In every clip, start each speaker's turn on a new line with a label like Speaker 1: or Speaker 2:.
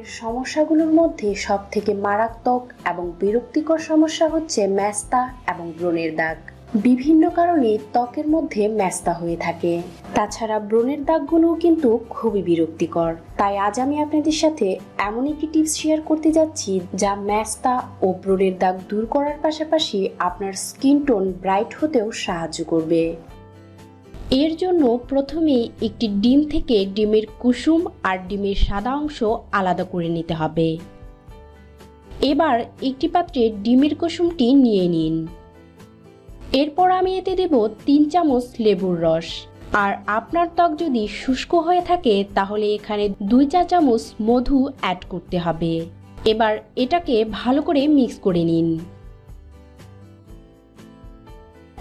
Speaker 1: ত্বকের সমস্যাগুলোর মধ্যে সবথেকে মারাত্মক এবং বিরক্তিকর সমস্যা হচ্ছে ম্যাস্তা এবং ব্রণের দাগ। বিভিন্ন কারণে ত্বকের মধ্যে ম্যাস্তা হয়ে থাকে। তাছাড়া ব্রণের দাগগুলোও কিন্তু খুবই বিরক্তিকর। তাই আজ আমি আপনাদের সাথে এমন একটি টিপস শেয়ার করতে যাচ্ছি যা ম্যাস্তা ও ব্রণের দাগ দূর করার পাশাপাশি আপনার স্কিন টোন ব্রাইট হতেও সাহায্য করবে। এর জন্য প্রথমে একটি ডিম থেকে ডিমের কুসুম আর ডিমের সাদা অংশ আলাদা করে নিতে হবে। এবার একটি পাত্রে ডিমের কুসুমটি নিয়ে নিন। এরপর আমি এতে দেব তিন চামচ লেবুর রস। আর আপনার ত্বক যদি শুষ্ক হয়ে থাকে, তাহলে এখানে দুই চা চামচ মধু অ্যাড করতে হবে। এবার এটাকে ভালো করে মিক্স করে নিন।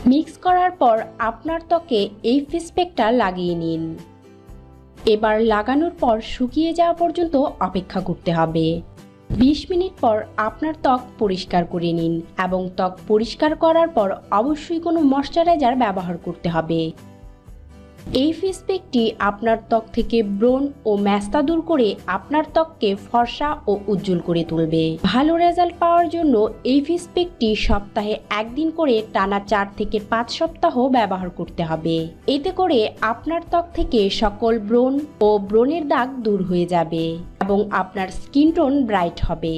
Speaker 1: মিক্স করার পর আপনার ত্বকে এই ফেস প্যাকটা লাগিয়ে নিন। এবার লাগানোর পর শুকিয়ে যাওয়া পর্যন্ত অপেক্ষা করতে হবে। বিশ মিনিট পর আপনার ত্বক পরিষ্কার করে নিন এবং ত্বক পরিষ্কার করার পর অবশ্যই কোনো ময়শ্চারাইজার ব্যবহার করতে হবে। এই ফেস প্যাকটি আপনার ত্বক থেকে ব্রণ ও ম্যাস্তা দূর করে আপনার ত্বককে ফর্সা ও উজ্জ্বল করে তুলবে। ভালো রেজাল্ট পাওয়ার জন্য এই ফেস প্যাকটি সপ্তাহে একদিন করে টানা চার থেকে পাঁচ সপ্তাহ ব্যবহার করতে হবে। এতে করে আপনার ত্বক থেকে সকল ব্রণ ও ব্রণের দাগ দূর হয়ে যাবে এবং আপনার স্কিন টোন ব্রাইট হবে।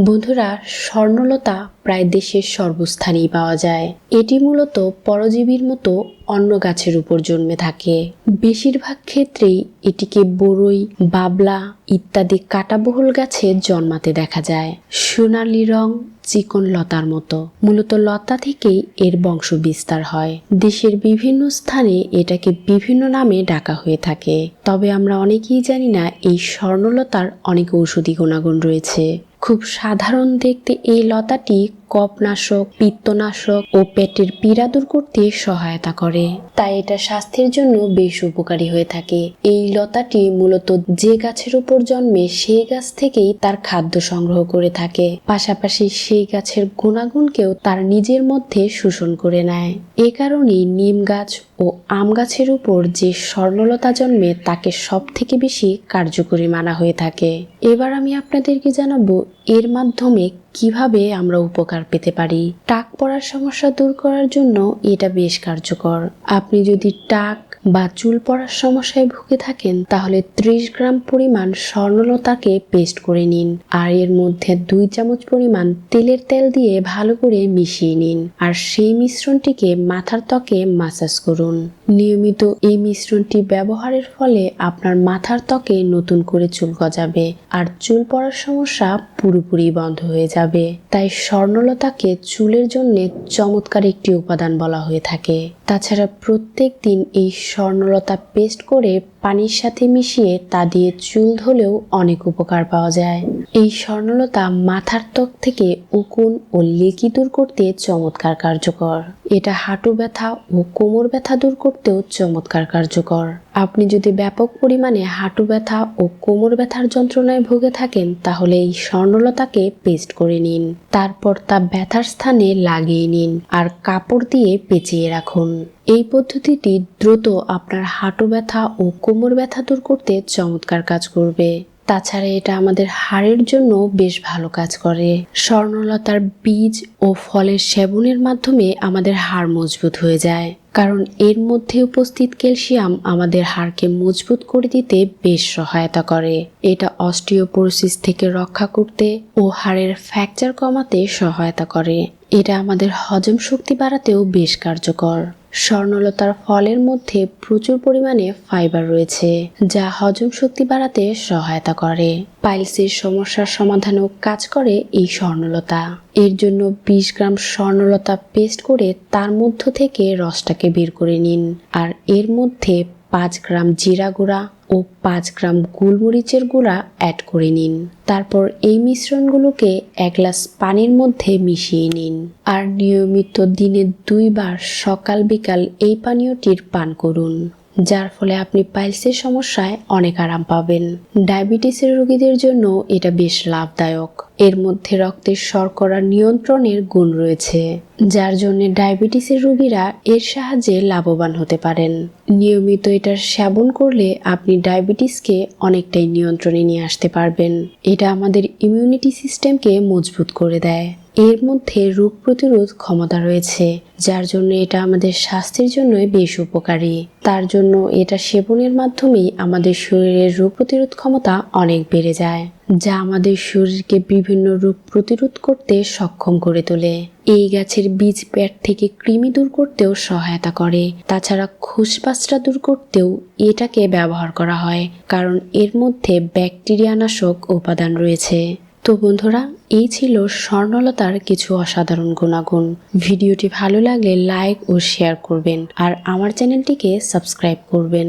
Speaker 1: বন্ধুরা, স্বর্ণলতা প্রায় দেশের সর্বস্থানেই পাওয়া যায়। এটি মূলত পরজীবীর মতো অন্য গাছের উপর জন্মে থাকে। বেশিরভাগ ক্ষেত্রেই এটিকে বরই, বাবলা ইত্যাদি কাটাবহুল গাছে জন্মাতে দেখা যায়। সোনালি রং চিকন লতার মতো। মূলত লতা থেকেই এর বংশ বিস্তার হয়। দেশের বিভিন্ন স্থানে এটাকে বিভিন্ন নামে ডাকা হয়ে থাকে। তবে আমরা অনেকেই জানি না এই স্বর্ণলতার অনেক ঔষধি গুণাগুণ রয়েছে। খুব সাধারণ দেখতে এই লতাটি কপনাশক, পিত্তনাশক ও পেটের পীড়া দূর করতে সহায়তা করে। তাই এটা স্বাস্থ্যের জন্য বেশ উপকারী হয়ে থাকে। এই লতাটি মূলত যে গাছের উপর জন্মে সেই গাছ থেকেই তার খাদ্য সংগ্রহ করে থাকে। পাশাপাশি সেই গাছের গুণাগুণকেও তার নিজের মধ্যে শোষণ করে নেয়। এ কারণেই নিম গাছ ও আম গাছের উপর যে স্বর্ণলতা জন্মে তাকে সব থেকে বেশি কার্যকরী মানা হয়ে থাকে। এবার আমি আপনাদেরকে জানাব এর মাধ্যমে কীভাবে আমরা উপকার পেতে পারি। টাক পড়ার সমস্যা দূর করার জন্য এটা বেশ কার্যকর। আপনি যদি টাক বা চুল পড়ার সমস্যায় ভুগে থাকেন, তাহলে ত্রিশ গ্রাম পরিমাণ স্বর্ণলতাকে পেস্ট করে নিন। আর এর মধ্যে দুই চামচ পরিমাণ তেলের তেল দিয়ে ভালো করে মিশিয়ে নিন। আর সেই মিশ্রণটিকে মাথার ত্বকে মাসাজ করুন। নিয়মিত এই মিশ্রণটি ব্যবহারের ফলে আপনার মাথার ত্বকে নতুন করে চুল গজাবে, আর চুল পড়ার সমস্যা পুরোপুরি বন্ধ হয়ে যাবে। তাই স্বর্ণলতাকে চুলের জন্য চমৎকার একটি উপাদান বলা হয়ে থাকে। তাছাড়া প্রত্যেক দিন এই স্বর্ণলতা পেস্ট করে পানির সাথে মিশিয়ে তা দিয়ে চুল ধুলেও অনেক উপকার পাওয়া যায়। এই স্বর্ণলতা মাথার ত্বক থেকে উকুন ও লেকি দূর করতে চমৎকার কার্যকর। এটা হাঁটু ব্যথা ও কোমর ব্যথা দূর করতেও চমৎকার কার্যকর। আপনি যদি ব্যাপক পরিমাণে হাঁটু ব্যথা ও কোমর ব্যথার যন্ত্রণায় ভুগে থাকেন, তাহলে এই স্বর্ণলতাকে পেস্ট করে নিন। তারপর তা ব্যথার স্থানে লাগিয়ে নিন আর কাপড় দিয়ে পেঁচিয়ে রাখুন। এই পদ্ধতিটি দ্রুত আপনার হাঁটু ব্যথা ও কোমর ব্যথা দূর করতে চমৎকার কাজ করবে। তাছাড়া এটা আমাদের হাড়ের জন্য বেশ ভালো কাজ করে। স্বর্ণলতার বীজ ও ফলের সেবনের মাধ্যমে আমাদের হাড় মজবুত হয়ে যায়। কারণ এর মধ্যে উপস্থিত ক্যালসিয়াম আমাদের হাড়কে মজবুত করে দিতে বেশ সহায়তা করে। এটা অস্টিওপোরোসিস থেকে রক্ষা করতে ও হাড়ের ফ্র্যাকচার কমাতে সহায়তা করে। এটা আমাদের হজম শক্তি বাড়াতেও বেশ কার্যকর। স্বর্ণলতার ফলের মধ্যে প্রচুর পরিমাণে ফাইবার রয়েছে, যা হজম শক্তি বাড়াতে সহায়তা করে। পাইলসের সমস্যার সমাধানেও কাজ করে এই স্বর্ণলতা। এর জন্য বিশ গ্রাম স্বর্ণলতা পেস্ট করে তার মধ্য থেকে রসটাকে বের করে নিন, আর এর মধ্যে পাঁচ গ্রাম জিরা গুঁড়া ও পাঁচ গ্রাম গোলমরিচের গুঁড়া অ্যাড করে নিন। তারপর এই মিশ্রণগুলোকে এক গ্লাস পানির মধ্যে মিশিয়ে নিন। আর নিয়মিত দিনে দুইবার সকাল বিকাল এই পানীয়টির পান করুন। যার ফলে আপনি পাইলসের সমস্যায় অনেক আরাম পাবেন। ডায়াবেটিসের রোগীদের জন্য এটা বেশ লাভদায়ক। এর মধ্যে রক্তের শর্করা নিয়ন্ত্রণের গুণ রয়েছে, যার জন্য ডায়াবেটিসের রোগীরা এর সাহায্যে লাভবান হতে পারেন। নিয়মিত এটার সেবন করলে আপনি ডায়াবেটিসকে অনেকটাই নিয়ন্ত্রণে নিয়ে আসতে পারবেন। এটা আমাদের ইমিউনিটি সিস্টেমকে মজবুত করে দেয়। এর মধ্যে রোগ প্রতিরোধ ক্ষমতা রয়েছে, যার জন্য এটা আমাদের স্বাস্থ্যের জন্য বেশ উপকারী। তার জন্য এটা সেবনের মাধ্যমেই আমাদের শরীরের রোগ প্রতিরোধ ক্ষমতা অনেক বেড়ে যায়, যা আমাদের শরীরকে বিভিন্ন রোগ প্রতিরোধ করতে সক্ষম করে তোলে। এই গাছের বীজ পেট থেকে কৃমি দূর করতেও সহায়তা করে। তাছাড়া খোসপাসটা দূর করতেও এটাকে ব্যবহার করা হয়, কারণ এর মধ্যে ব্যাকটেরিয়া নাশক উপাদান রয়েছে। তো বন্ধুরা, এই ছিল স্বর্ণলতার কিছু অসাধারণ গুণাগুণ। ভিডিওটি ভালো লাগলে লাইক ও শেয়ার করবেন আর আমার চ্যানেলটিকে সাবস্ক্রাইব করবেন।